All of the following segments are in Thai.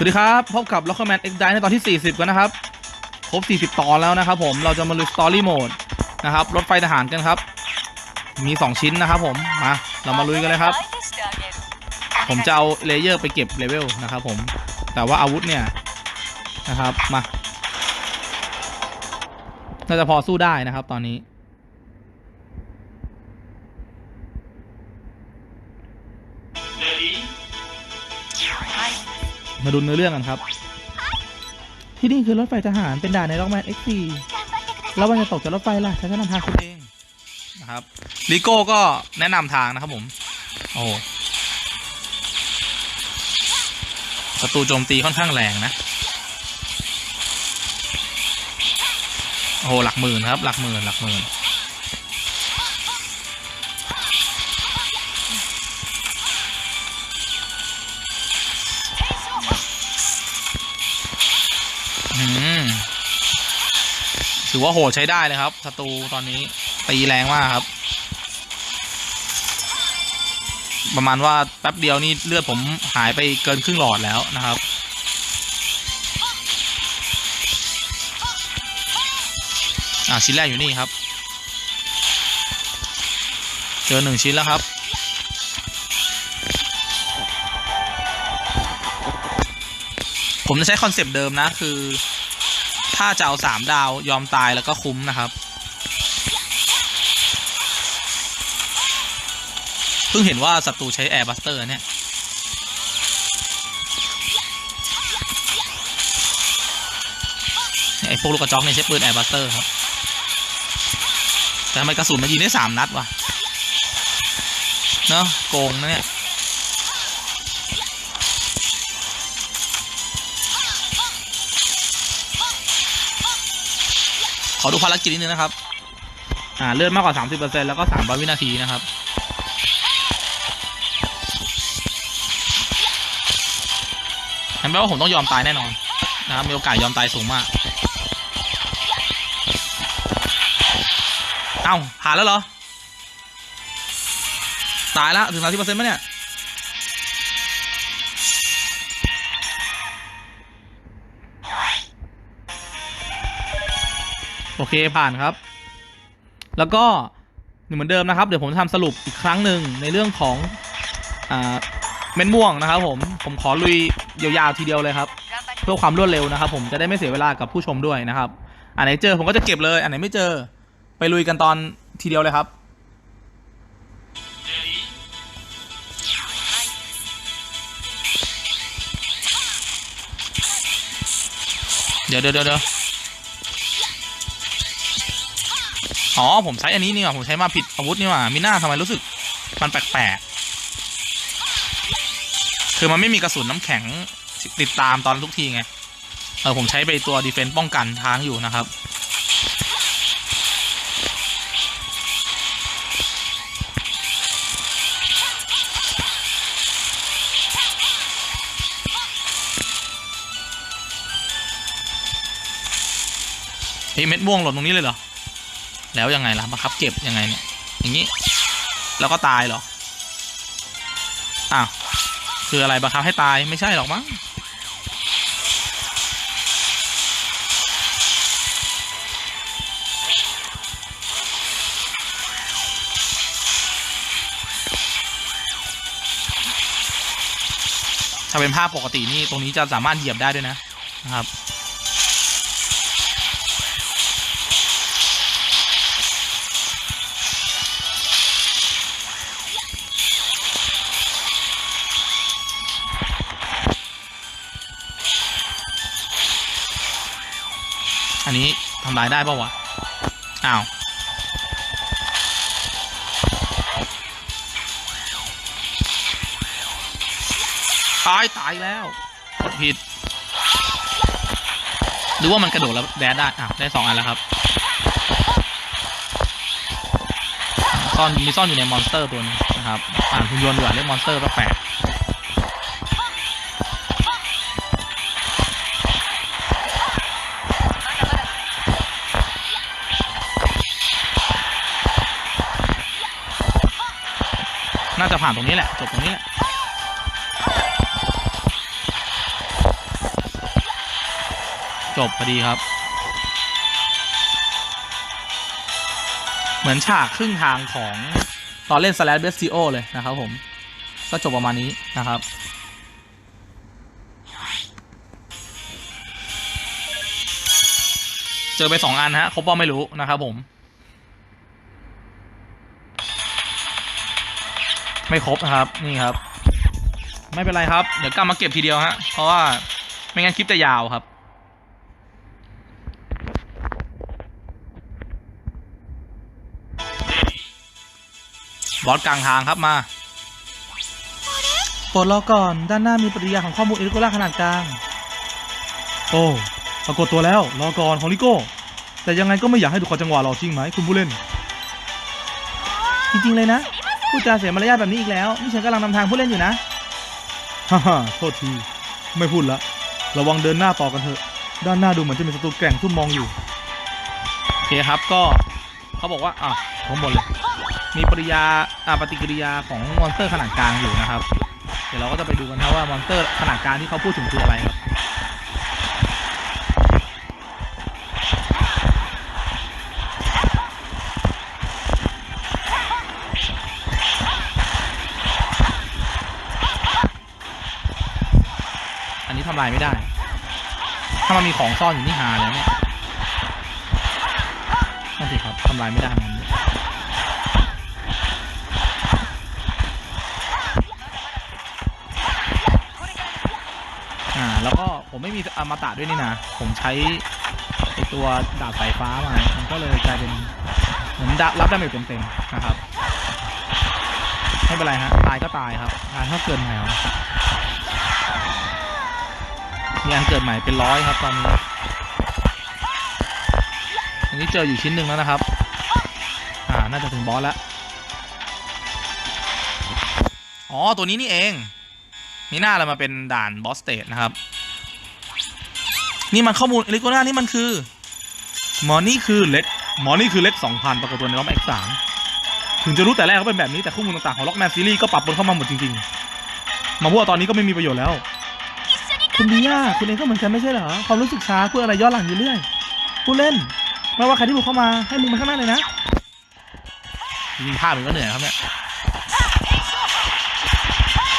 สวัสดีครับ พบกับ l o c k e r Man X Die ในตอนที่ 40 กันนะครับ ครบ 40 ตอนแล้วนะครับผมเราจะมาลุยสตอรี่โหมดนะครับ รถไฟทหารกันครับ มี 2 ชิ้นนะครับผมมาเรามาลุยกันเลยครับ ผมจะเอาเลเยอร์ไปเก็บเลเวลนะครับผมแต่ว่าอาวุธเนี่ยนะครับมาน่าจะพอสู้ได้นะครับตอนนี้ มาดูเนื้อเรื่องกันครับ ที่นี่คือรถไฟทหารเป็นด่านในล็อกแมน X4 แล้ววันจะตกจากรถไฟล่ะฉันจะนำทางคุณเองนะครับลิโก้ก็แนะนำทางนะครับผม โอ้ศัตรูโจมตีค่อนข้างแรงนะโอ้หลักหมื่นครับ หลักหมื่นหลักหมื่น อว่าโหดใช้ได้เลยครับศัตรูตอนนี้ตีแรงมากครับ ประมาณว่าแป๊บเดียวนี่เลือดผมหายไปเกินครึ่งหลอดแล้วนะครับอ่าชิ้นแรกอยู่นี่ครับ เจอหนึ่งชิ้นแล้วครับผมจะใช้คอนเซปต์เดิมนะ คือ ถ้าจะเอาสามดาวยอมตายแล้วก็คุ้มนะครับเพิ่งเห็นว่าศัตรูใช้แอร์บัสเตอร์เนี่ยไอ้พวกลูกกระจอกเนี่ยใช้ปืนแอร์บัสเตอร์ครับ แต่ทำไมกระสุนมันยิงได้สามนัดวะ เนอะโกงนะเนี่ย ขอดูภารกิจนิดนึงนะครับอ่าเลื่อนมากกว่า 30%แล้วก็300วินาทีนะครับนั่นแปลว่าผมต้องยอมตายแน่นอนนะครับมีโอกาสยอมตายสูงมาก เอ้าผ่านแล้วเหรอ ตายแล้วถึง30%ไหมเนี่ย โอเคผ่านครับ แล้วก็เหมือนเดิมนะครับ เดี๋ยวผมจะทำสรุปอีกครั้งหนึ่งในเรื่องของอ่าเม็ดม่วงนะครับผมผมขอลุยยาวๆทีเดียวเลยครับ เพื่อความรวดเร็วนะครับ ผมจะได้ไม่เสียเวลากับผู้ชมด้วยนะครับ อันไหนเจอผมก็จะเก็บเลย อันไหนไม่เจอไปลุยกันตอนทีเดียวเลยครับเดี๋ยวเดี๋ยวเดี๋ยว อ๋อ ผมใช้อันนี้นี่ว่าผมใช้มาผิดอาวุธนี่ว่ามิน่าทำไมรู้สึก มันแปลกๆ คือมันไม่มีกระสุนน้ำแข็งติดตามตอนทุกทีไง เออผมใช้ไปตัวดีเฟนต์ป้องกันทางอยู่นะครับเฮ้ยเม็ดม่วงหล่นตรงนี้เลยเหรอ แล้วยังไงล่ะบังคับเก็บยังไงเนี่ยอย่างนี้ แล้วก็ตายหรออ้าวคืออะไรบังคับให้ตายไม่ใช่หรอกมั้งถ้าเป็นภาพปกตินี่ตรงนี้จะสามารถเหยียบได้ด้วยนะนะครับ ลายได้ปะวะ อ้าว ตาย ตายแล้วกดผิด หรือว่ามันกระโดดแล้วแดดได้อะได้สองอันแล้วครับ ซ่อน มีซ่อนอยู่ในมอนสเตอร์ตัวนึงนะครับ อ่านคุณยนต์ดีกว่าเรียกมอนสเตอร์ก็แปลก จะผ่านตรงนี้แหละ จบตรงนี้แหละจบพอดีครับ เหมือนฉากครึ่งทางของตอนเล่น Slash b e s t i o เลยนะครับผม ก็จบประมาณนี้นะครับ เจอไปสองอันฮะครบป่าไม่รู้นะครับผม ไม่ครบนะครับนี่ครับ ไม่เป็นไรครับ เดี๋ยวกลับมาเก็บทีเดียวฮะเพราะว่าไม่งั้นคลิปจะยาวครับ บอสกลางทางครับมาโปรดรอก่อนด้านหน้ามีปฏิกิริยาของข้อมูลเอลิโกล่าขนาดกลาง โอ้ปรากฏตัวแล้วรอก่อนฮอลิโก้ แต่ยังไงก็ไม่อยากให้ถูกขัดจังหวะหรอกจริงไหมคุณผู้เล่น จริง ๆ เลยนะ พูดจาเสียมารยาทแบบนี้อีกแล้ว นี่ฉันกำลังนำทางผู้เล่นอยู่นะ ฮ่าฮ่าโทษที ไม่พูดละ ระวังเดินหน้าต่อกันเถอะ ด้านหน้าดูเหมือนจะมีศัตรูแกร่งทุ่มมองอยู่ โอเคครับ ก็เขาบอกว่า อะทั้งหมดเลย มีปฏิกิริยาอ่าปฏิกิริยาของมอนสเตอร์ขนาดกลางอยู่นะครับ เดี๋ยวเราก็จะไปดูกันนะว่ามอนสเตอร์ขนาดกลางที่เขาพูดถึงคืออะไรครับำลายไม่ได้ ถ้ามันมีของซ่อนอยู่นี่หาแล้วเนี่ยนั่นสิครับทำลายไม่ได้มันอ่าแล้วก็ผมไม่มีอมตะด้วยนี่นะ ผมใช้ตัวดาบสายฟ้ามามันก็เลยกลายเป็นเหมือนดรับดาเมจเต็มๆนะครับ ไม่เป็นไรฮะ ตายก็ตายครับ ตายถ้าเกินใหม่เอา มีอันเกิดใหม่เป็นร้อยครับตอนนี้อันนี้เจออยู่ชิ้นหนึ่งแล้วนะครับ อ่า น่าจะถึงบอสแล้ว อ๋อ ตัวนี้นี่เอง มีหน้าเรามาเป็นด่านบอสเตทนะครับ นี่มันข้อมูลเอลิโกน่านี่มันคือ หมอนี่คือเล็กหมอนี่คือเล็ก2,000ปรากฏตัวในล็อกแม็กสามถึงจะรู้แต่แรกก็เป็นแบบนี้แต่ข้อมูลต่างๆของล็อกแมนซีรีส์ก็ปรับบนเข้ามาหมดจริงๆ มาพูดว่าตอนนี้ก็ไม่มีประโยชน์แล้ว คุณดีย่าคุณเองก็เหมือนกันไม่ใช่เหรอความรู้สึกช้าเพื่อะไรย้อนหลังอยู่เรื่อยผู้เล่นไม่ว่าใครที่บุกเข้ามาให้มึงมาข้างหน้าเลยนะจริงๆภาพมันก็เหนื่อยครับเนี่ย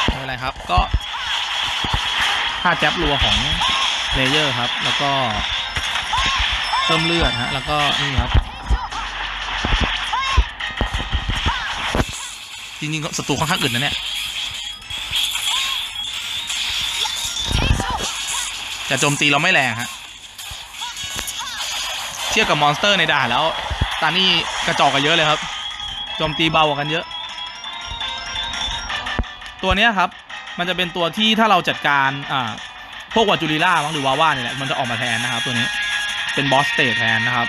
ไม่เป็นไรครับก็ท่าแจ็บรัวของเลเยอร์ครับ แล้วก็เพิ่มเลือดฮะแล้วก็นี่ครับ จริงๆศัตรูค่อนข้างอึดนะเนี่ย แต่โจมตีเราไม่แรงฮะเทียบกับมอนสเตอร์ในด่านแล้วตานี่กระจอกกันเยอะเลยครับโจมตีเบากว่ากันเยอะ ตัวนี้ครับ มันจะเป็นตัวที่ถ้าเราจัดการอ่าพวกวาจูริล่ามั้งหรือวาว่าเนี่ยแหละมันจะออกมาแทนนะครับตัวนี้เป็นบอสเตทแทนนะครับ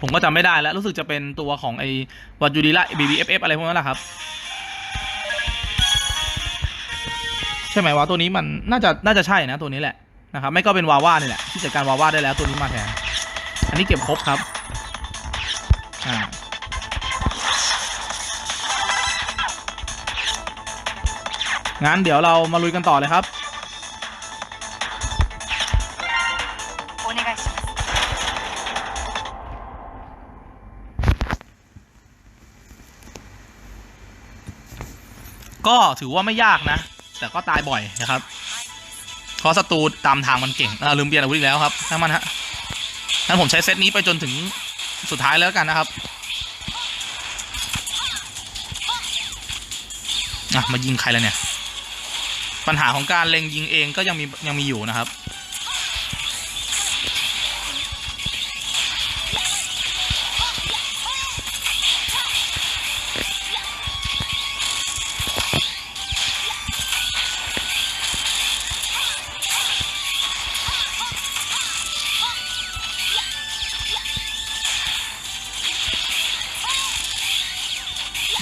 ผมก็จำไม่ได้แล้วรู้สึกจะเป็นตัวของไอ้วาจูริล่า BBFF อะไรพวกนั้นแหละครับ ใช่ไหมวะตัวนี้มันน่าจะน่าจะใช่นะตัวนี้แหละนะครับไม่ก็เป็นวาว่านี่แหละที่จัดการวาว่าได้แล้วตัวนี้มาแทนอันนี้เก็บครบครับอ่างั้นเดี๋ยวเรามาลุยกันต่อเลยครับก็ถือว่าไม่ยากนะ แต่ก็ตายบ่อยนะครับเพราะศัตรูตามทางมันเก่งลืมเปลี่ยนอาวุธอีกแล้วครับทั้งมันฮะงั้นผมใช้เซตนี้ไปจนถึงสุดท้ายแล้วกันนะครับมายิงใครแล้วเนี่ย ปัญหาของการเล็งยิงเองก็ยังมียังมีอยู่นะครับ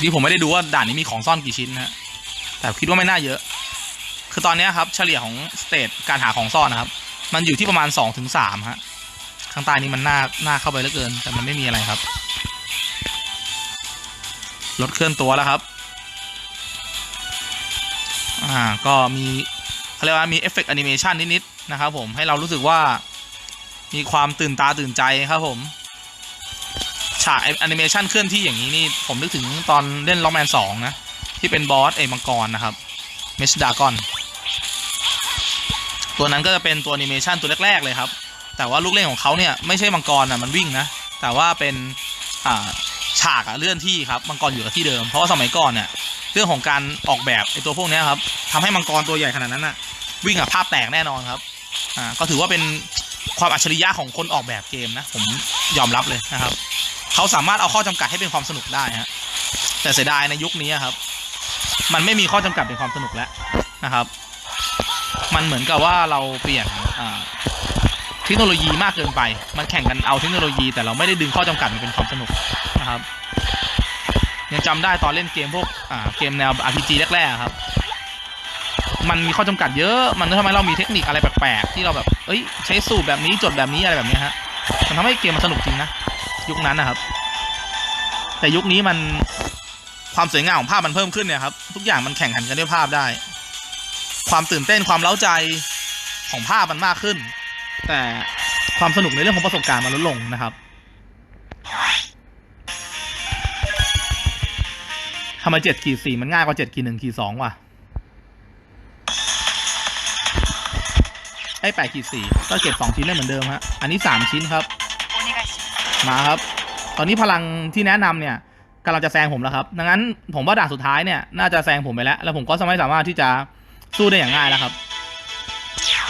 ดีผมไม่ได้ดูว่าด่านนี้มีของซ่อนกี่ชิ้นนะฮะแต่คิดว่าไม่น่าเยอะ คือตอนนี้ครับ เฉลี่ยของสเตจการหาของซ่อนนะครับ มันอยู่ที่ประมาณสองถึงสามฮะ ข้างใต้นี้มันน่าน่าเข้าไปเหลือเกิน แต่มันไม่มีอะไรครับ รถเคลื่อนตัวแล้วครับ อ่า ก็มีเขาเรียกว่ามีเอฟเฟกต์แอนิเมชันนิดๆนะครับผม ให้เรารู้สึกว่ามีความตื่นตาตื่นใจครับผม ฉากแอนิเมชันเคลื่อนที่อย่างนี้นี่ผมนึกถึงตอนเล่นล็อกแมนสองนะ ที่เป็นบอสเอมังกรนะครับเมชดากอน ตัวนั้นก็จะเป็นตัวแอนิเมชันตัวแรก ๆ เลยครับ แต่ว่าลูกเล่นของเขาเนี่ยไม่ใช่มังกรอะมันวิ่งนะ แต่ว่าเป็นอ่าฉากอะเลื่อนที่ครับมังกรอยู่กับที่เดิม เพราะว่าสมัยก่อนเนี่ยเรื่องของการออกแบบไอ้ตัวพวกนี้ครับทำให้มังกรตัวใหญ่ขนาดนั้นอะวิ่งอะภาพแตกแน่นอนครับอ่าก็ถือว่าเป็นความอัจฉริยะของคนออกแบบเกมนะ ผมยอมรับเลยนะครับ เขาสามารถเอาข้อจำกัดให้เป็นความสนุกได้ฮะแต่เสียดายในยุคนี้ครับ มันไม่มีข้อจำกัดเป็นความสนุกแล้วนะครับ มันเหมือนกับว่าเราเปลี่ยนเทคโนโลยีมากเกินไป มันแข่งกันเอาเทคโนโลยี แต่เราไม่ได้ดึงข้อจำกัดมาเป็นความสนุกนะครับยังจำได้ตอนเล่นเกมพวกเกมแนว RPG แรกๆครับ มันมีข้อจำกัดเยอะ มันทำให้เรามีเทคนิคอะไรแปลกๆที่เราแบบ เอ้ย ใช้สูตรแบบนี้จดแบบนี้อะไรแบบนี้ฮะ มันทำให้เกมมันสนุกจริงนะ ยุคนั้นนะครับ แต่ยุคนี้มันความสวยงามของภาพมันเพิ่มขึ้นเนี่ยครับ ทุกอย่างมันแข่งขันกันด้วยภาพได้ ความตื่นเต้นความเล้าใจของภาพมันมากขึ้น แต่ความสนุกในเรื่องของประสบการณ์มันลดลงนะครับทำไมเจ็ดขีดสี่มันง่ายกว่าเจ็ดขีดหนึ่งขีดสองว่ะไอ้แปดขีดสี่ก็เก็บสองชิ้นได้เหมือนเดิมฮะอันนี้สามชิ้นครับ มาครับ ตอนนี้พลังที่แนะนำเนี่ยกำลังจะแซงผมแล้วครับ ดังนั้นผมว่าด่านสุดท้ายเนี่ยน่าจะแซงผมไปแล้ว แล้วผมก็ไม่สามารถที่จะสู้ได้อย่างง่ายแล้วครับ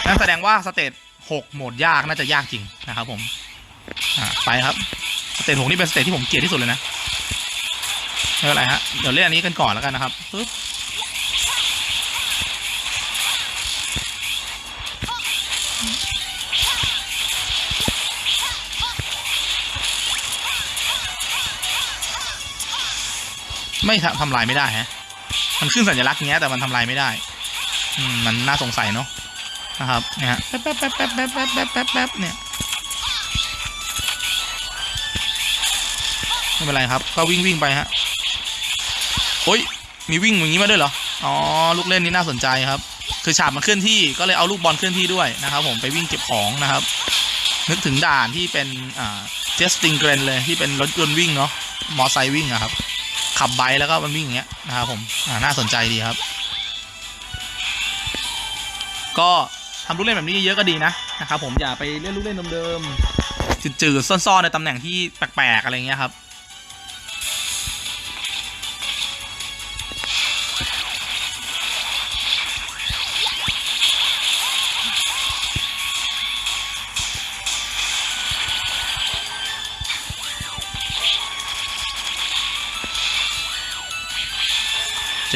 นั่นแสดงว่าสเตจหกโหมดยากน่าจะยากจริงนะครับผมไปครับ สเตจหกนี่เป็นสเตจที่ผมเกลียดที่สุดเลยนะไม่เป็นไรฮะ เดี๋ยวเล่นอันนี้กันก่อนแล้วกันนะครับปึ๊บ ไม่ทำลายไม่ได้ฮะ มันขึ้นสัญลักษณ์เงี้ยแต่มันทำลายไม่ได้อมันน่าสงสัยเนาะนะครับเนี่ยฮะแป๊บแป๊บแป๊บแป๊บแป๊บแป๊บแป๊บแป๊บแป๊บเนี่ยไม่เป็นไรครับ ก็วิ่งวิ่งไปฮะโอ้ยมีวิ่งอย่างนี้มาด้วยเหรออ๋อลูกเล่นนี้น่าสนใจครับ คือฉากมันเคลื่อนที่ก็เลยเอาลูกบอลเคลื่อนที่ด้วยนะครับผมไปวิ่งเก็บของนะครับ นึกถึงด่านที่เป็นอ่าเจสติงเกรนเลยที่เป็นรถยนต์วิ่งเนาะมอไซค์วิ่งอะครับ ขับไบแล้วก็มันวิ่งอย่างเงี้ยนะครับผมอ่าน่าสนใจดีครับ ก็ทำลูกเล่นแบบนี้เยอะก็ดีนะนะครับผมอย่าไปเล่นลูกเล่นเดิมๆจืดๆซ่อนๆในตำแหน่งที่แปลกๆอะไรเงี้ยครับ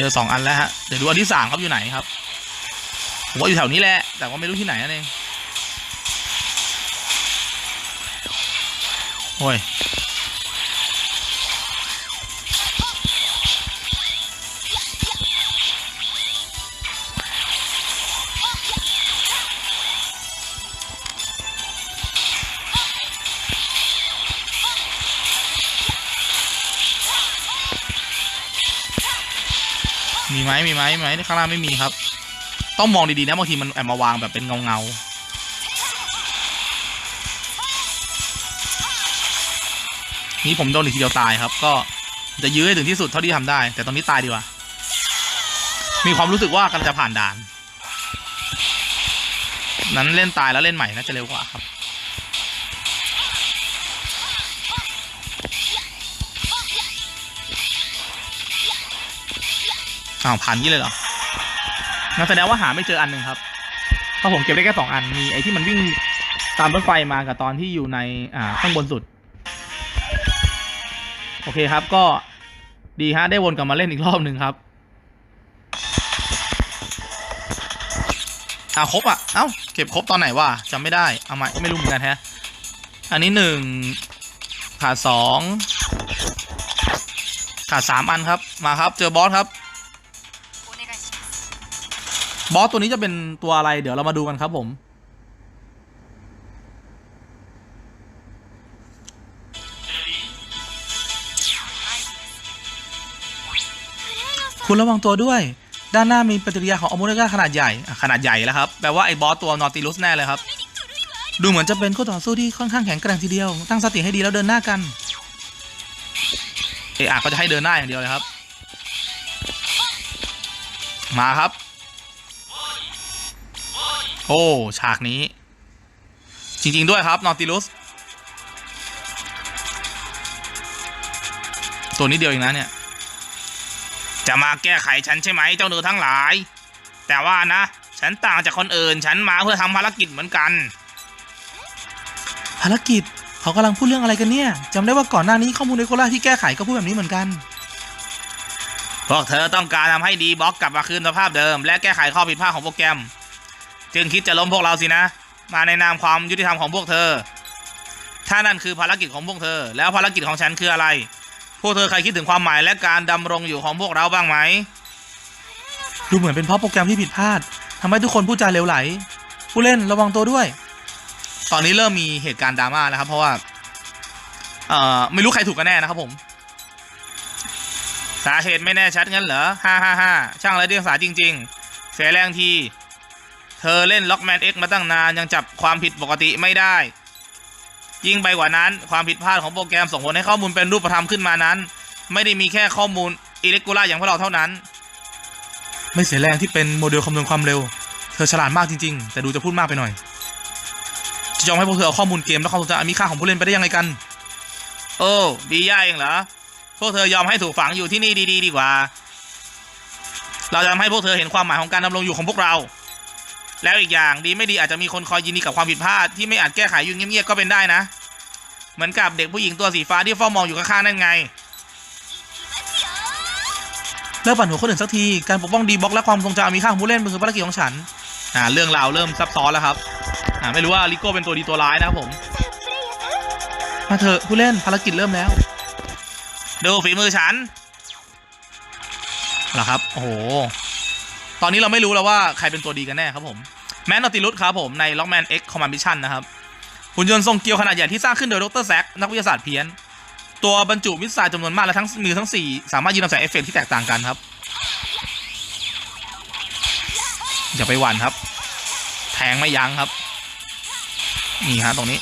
อสองอันแล้วฮะ เดี๋ยวดูอันที่สามครับอยู่ไหนครับ ผมว่าอยู่แถวนี้แหละ แต่ว่าไม่รู้ที่ไหนนั่นเองโอ้ย ไหมมีไหมมีไหมข้างล่างไม่มีครับ ต้องมองดีๆนะบางทีมันแอบมาวางแบบเป็นเงาเงาๆนี่ผมโดนอีกทีเดียวตายครับ ก็จะยื้อให้ถึงที่สุดเท่าที่ทำได้ แต่ตอนนี้ตายดีกว่า มีความรู้สึกว่ากำลังจะผ่านด่าน นั้นเล่นตายแล้วเล่นใหม่น่าจะเร็วกว่าครับ อ้าวพันนี้เลยเหรอนั่นแสดงว่าหาไม่เจออันหนึ่งครับ เพราะผมเก็บได้แค่สองอัน มีไอ้ที่มันวิ่งตามรถไฟมากับตอนที่อยู่ในอ่าข้างบนสุด โอเคครับก็ดีฮะได้วนกลับมาเล่นอีกรอบหนึ่งครับอ่าครบอะ เอ้าเก็บครบตอนไหนวะจำไม่ได้เอาใหม่ก็ไม่รู้เหมือนกันแฮะ อันนี้หนึ่งขาดสองขาดสามอันครับ มาครับ เจอบอสครับ บอสตัวนี้จะเป็นตัวอะไร เดี๋ยวเรามาดูกันครับผม คุณระวังตัวด้วย ด้านหน้ามีปฏิกิริยาของอโมเนกาขนาดใหญ่ขนาดใหญ่แล้วครับ แปลว่าไอ้บอสตัวนอติลุสแน่เลยครับ ดูเหมือนจะเป็นคู่ต่อสู้ที่ค่อนข้างแข็งแกร่งทีเดียว ตั้งสติให้ดีแล้วเดินหน้ากัน เออะก็จะให้เดินหน้าอย่างเดียวเลยครับ มาครับ โอ้ ฉากนี้ จริง ๆ ด้วยครับ นอติลุส ตัวนี้เดียวเองนะเนี่ย จะมาแก้ไขฉันใช่ไหมเจ้าหนูทั้งหลาย แต่ว่านะ ฉันต่างจากคนอื่น ฉันมาเพื่อทำภารกิจเหมือนกัน ภารกิจเขากำลังพูดเรื่องอะไรกันเนี่ยจำได้ว่าก่อนหน้านี้ข้อมูลในโคราที่แก้ไขก็พูดแบบนี้เหมือนกันพวกเธอต้องการทำให้ดีบล็อกกลับมาคืนสภาพเดิม และแก้ไขข้อผิดพลาดของโปรแกรม จึงคิดจะล้มพวกเราสินะ มาในนามความยุติธรรมของพวกเธอ ถ้านั่นคือภารกิจของพวกเธอ แล้วภารกิจของฉันคืออะไร พวกเธอเคยคิดถึงความหมายและการดำรงอยู่ของพวกเราบ้างไหม ดูเหมือนเป็นเพราะโปรแกรมที่ผิดพลาดทำให้ทุกคนพูดจาเลวไหล ผู้เล่นระวังตัวด้วย ตอนนี้เริ่มมีเหตุการณ์ดราม่าแล้วครับ เพราะว่า เอ่อไม่รู้ใครถูกกันแน่นะครับผม สาเหตุไม่แน่ชัดงั้นเหรอ ฮ่าฮ่าฮ่าช่างไรเดียงสาจริง ๆ เสียแรงที ธอเล่นล็อกแมนเอ็กมาตั้งนาน ยังจับความผิดปกติไม่ได้ ยิ่งไปกว่านั้น ความผิดพลาดของโปรแกรมส่งผลให้ข้อมูลเป็นรูปธรรมขึ้นมานั้น ไม่ได้มีแค่ข้อมูลอิเล็กกูล่าอย่างพวกเราเท่านั้น ไม่เสียแรงที่เป็นโมเดลคำนวณความเร็ว เธอฉลาดมากจริง ๆ แต่ดูจะพูดมากไปหน่อย จะยอมให้พวกเธอเอาข้อมูลเกมและความทรงจำอันมีค่าของผู้เล่นไปได้ยังไงกัน โอ้บีย่าเองเหรอพวกเธอยอมให้ถูกฝังอยู่ที่นี่ดีๆ ดีกว่า เราจะทำให้พวกเธอเห็นความหมายของการดำรงอยู่ของพวกเรา แล้วอีกอย่างดีไม่ดีอาจจะมีคนคอยยินดีกับความผิดพลาดที่ไม่อาจแก้ไขอยู่เงียบๆก็เป็นได้นะ เหมือนกับเด็กผู้หญิงตัวสีฟ้าที่เฝ้ามองอยู่ข้างๆนั่นไงเลิกปั่นหัวคนอื่นสักที การปกป้องดีบล็อกและความทรงจำมีค่าของผู้เล่นมันคือภารกิจของฉัน อ่า เรื่องราวเริ่มซับซ้อนแล้วครับ อ่า ไม่รู้ว่าลิโก้เป็นตัวดีตัวร้ายนะครับผม มาเถอะผู้เล่นภารกิจเริ่มแล้วดูฝีมือฉันเหรอครับ โอ้โห อนนี้เราไม่รู้แล้วว่าใครเป็นตัวดีกันแน่ครับผมแมนนอติลุสครับผมใน Lockman X Command Mission นนะครับหุ่นยนต์ทรงเกียวขนาดใหญ่ที่สร้างขึ้นโดยดรแซกนักวิทยาศาสตร์เพี้ยน ตัวบรรจุมิสไซล์จำนวนมากและทั้งมือทั้ง 4 สามารถยิงลำแสงเอฟเฟกต์ที่แตกต่างกันครับ อย่าไปหวั่นครับ แทงไม่ยั้งครับ นี่ฮะตรงนี้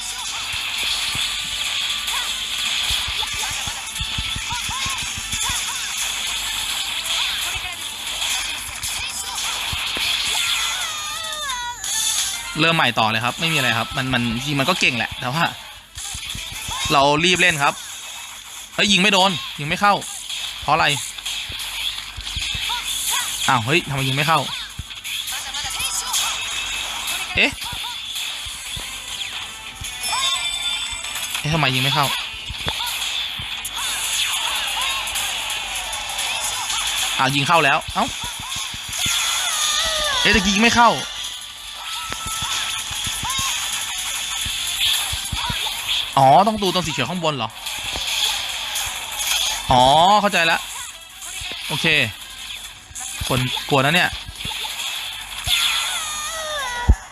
เริ่มใหม่ต่อเลยครับ ไม่มีอะไรครับ มันมันจริงมันก็เก่งแหละ แต่ว่า เรารีบเล่นครับเฮ้ยยิงไม่โดน ยิงไม่เข้า เพราะอะไรอ้าวเฮ้ยทำไมยิงไม่เข้า เอ๊ะเอ๊ะทำไมยิงไม่เข้าอ้าวยิงเข้าแล้ว เอ้าเอ๊ะตะกี้ยิงไม่เข้า อ๋อ ต้องดูตรงสีเขียวข้างบนเหรอ อ๋อ เข้าใจแล้ว โอเคคนกลัวนะเนี่ย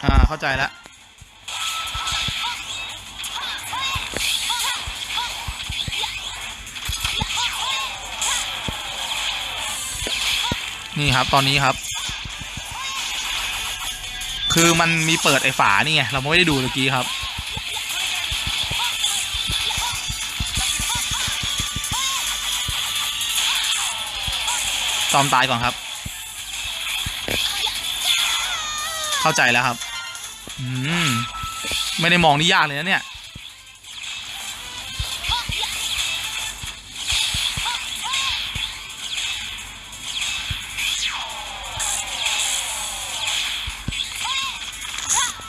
อ่า เข้าใจแล้วนี่ครับตอนนี้ครับ คือมันมีเปิดไอ้ฝานี่ไงเราไม่ได้ดูเมื่อกี้ครับ ตอมตายก่อนครับ เข้าใจแล้วครับ อืม ไม่ได้มองนี่ยากเลยนะเนี่ย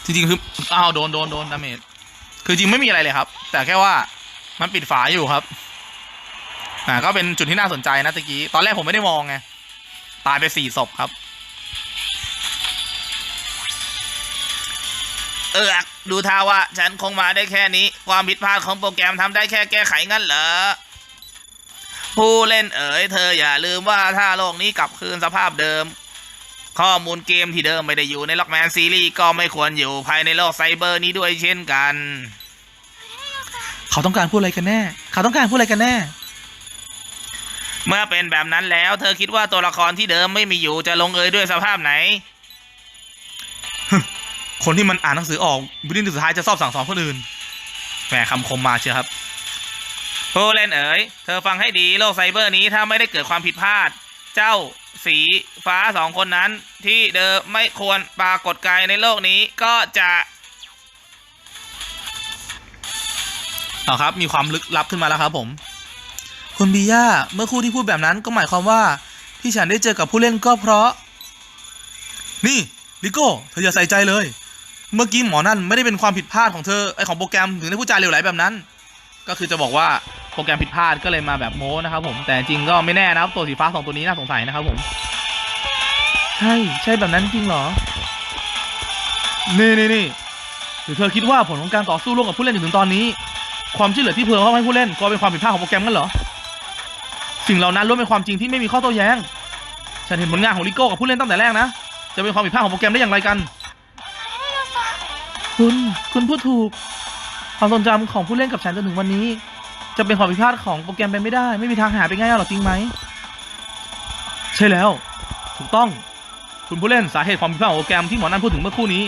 จริงๆ คือ อ้าว โดน โดน โดนดาเมจ คือจริงไม่มีอะไรเลยครับ แต่แค่ว่ามันปิดฝาอยู่ครับ อ่า ก็เป็นจุดที่น่าสนใจนะตะกี้ ตอนแรกผมไม่ได้มองไง ตายไปสี่ศพครับ เออดูท่าว่าฉันคงมาได้แค่นี้ ความผิดพลาดของโปรแกรมทำได้แค่แก้ไขงั้นเหรอ ผู้เล่นเอ๋ยเธออย่าลืมว่าถ้าโลกนี้กลับคืนสภาพเดิม ข้อมูลเกมที่เดิมไม่ได้อยู่ในล็อกแมนซีรีส์ก็ไม่ควรอยู่ภายในโลกไซเบอร์นี้ด้วยเช่นกัน เขาต้องการพูดอะไรกันแน่ เขาต้องการพูดอะไรกันแน่ เมื่อเป็นแบบนั้นแล้ว เธอคิดว่าตัวละครที่เดิมไม่มีอยู่จะลงเอยด้วยสภาพไหน คนที่มันอ่านหนังสือออกวิธีสุดท้ายจะสอบสั่งสอนคนอื่นแหมคำคมมาเชียวครับผู้เล่นเอ๋ยเธอฟังให้ดีโลกไซเบอร์นี้ถ้าไม่ได้เกิดความผิดพลาด เจ้าสีฟ้าสองคนนั้น ที่เดิมไม่ควรปรากฏกายในโลกนี้ก็จะเอาครับ มีความลึกลับขึ้นมาแล้วครับผม คุณบีย่าเมื่อครู่ที่พูดแบบนั้นก็หมายความว่า ที่ฉันได้เจอกับผู้เล่นก็เพราะ นี่ลิโก้เธออย่าใส่ใจเลย เมื่อกี้หมอนั่นไม่ได้เป็นความผิดพลาดของเธอไอของโปรแกรมถึงได้พูดจาเหลวไหลแบบนั้น ก็คือจะบอกว่าโปรแกรมผิดพลาดก็เลยมาแบบโม้นะครับผมแต่จริงก็ไม่แน่นะครับตัวสีฟ้าสองตัวนี้น่าสงสัยนะครับผมใช่ใช่แบบนั้นจริงเหรอ นี่นี่นี่หรือเธอคิดว่าผลของการต่อสู้ร่วมกับผู้เล่นจนถึงตอนนี้ ความช่วยเหลือที่เพิ่มเข้ามาให้ผู้เล่นก็เป็นความผิดพลาดของโปรแกรมกันเหรอ สิ่งเหล่านั้นล้วนเป็นความจริงที่ไม่มีข้อโต้แย้ง ฉันเห็นผลงานของลิโก้กับผู้เล่นตั้งแต่แรกนะ จะเป็นความผิดพลาดของโปรแกรมได้อย่างไรกัน คุณ คุณพูดถูก ความทรงจำของผู้เล่นกับฉันจนถึงวันนี้ จะเป็นความผิดพลาดของโปรแกรมไปไม่ได้ ไม่มีทางหาไปง่ายหรอกจริงไหม ใช่แล้ว ถูกต้อง คุณผู้เล่นสาเหตุความผิดพลาดของโปรแกรมที่หมอนั่นพูดถึงเมื่อคู่นี้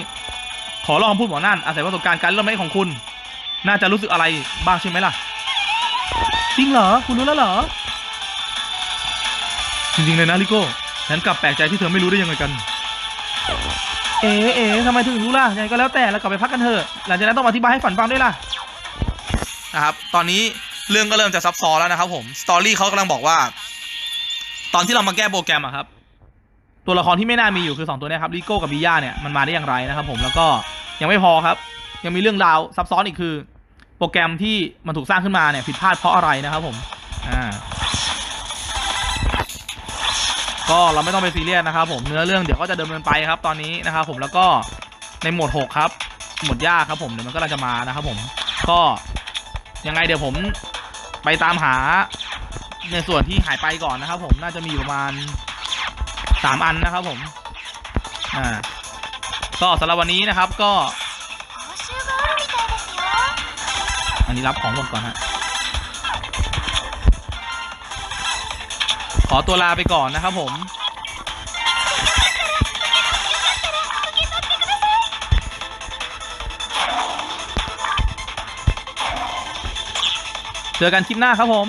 ขอลองพูดหมอนั่นอาศัยประสบการณ์การเล่นไม่ของคุณ น่าจะรู้สึกอะไรบ้างใช่ไหมล่ะ จริงเหรอ คุณรู้แล้วเหรอ จริงๆเลยนะลิโก้ฉันกลับแปลกใจที่เธอไม่รู้ได้ยังไงกัน เอ๋เอ๋ทำไมถึงรู้ล่ะยังไงก็แล้วแต่เรากลับไปพักกันเถอะ หลังจากนั้นต้องอธิบายให้ฝันฟังด้วยล่ะ นะครับ ตอนนี้เรื่องก็เริ่มจะซับซ้อนแล้วนะครับ ผม สตอรี่เขากำลังบอกว่า ตอนที่เรามาแก้โปรแกรมอะครับ ตัวละครที่ไม่น่ามีอยู่คือสองตัวเนี้ครับลิโก้กับบิย่าเนี่ยมันมาได้อย่างไรนะครับ ผมแล้วก็ยังไม่พอครับ ยังมีเรื่องราวซับซ้อนอีกคือ โปรแกรมที่มันถูกสร้างขึ้นมาเนี่ยผิดพลาดเพราะอะไรนะครับ ผม ก็เราไม่ต้องไปซีเรียสนะครับผมเนื้อเรื่องเดี๋ยวก็จะดำเนินไปครับตอนนี้นะครับผมแล้วก็ในหมวด6ครับ หมวดยากครับผมเดี๋ยวมันก็จะมานะครับผมก็ยังไงเดี๋ยวผมไปตามหาในส่วนที่หายไปก่อนนะครับ ผมน่าจะมีประมาณสามอันนะครับ ผมอ่าก็สำหรับวันนี้นะครับก็ อันนี้รับของหมดก่อนฮะ ขอตัวลาไปก่อนนะครับผม เจอกันคลิปหน้าครับผม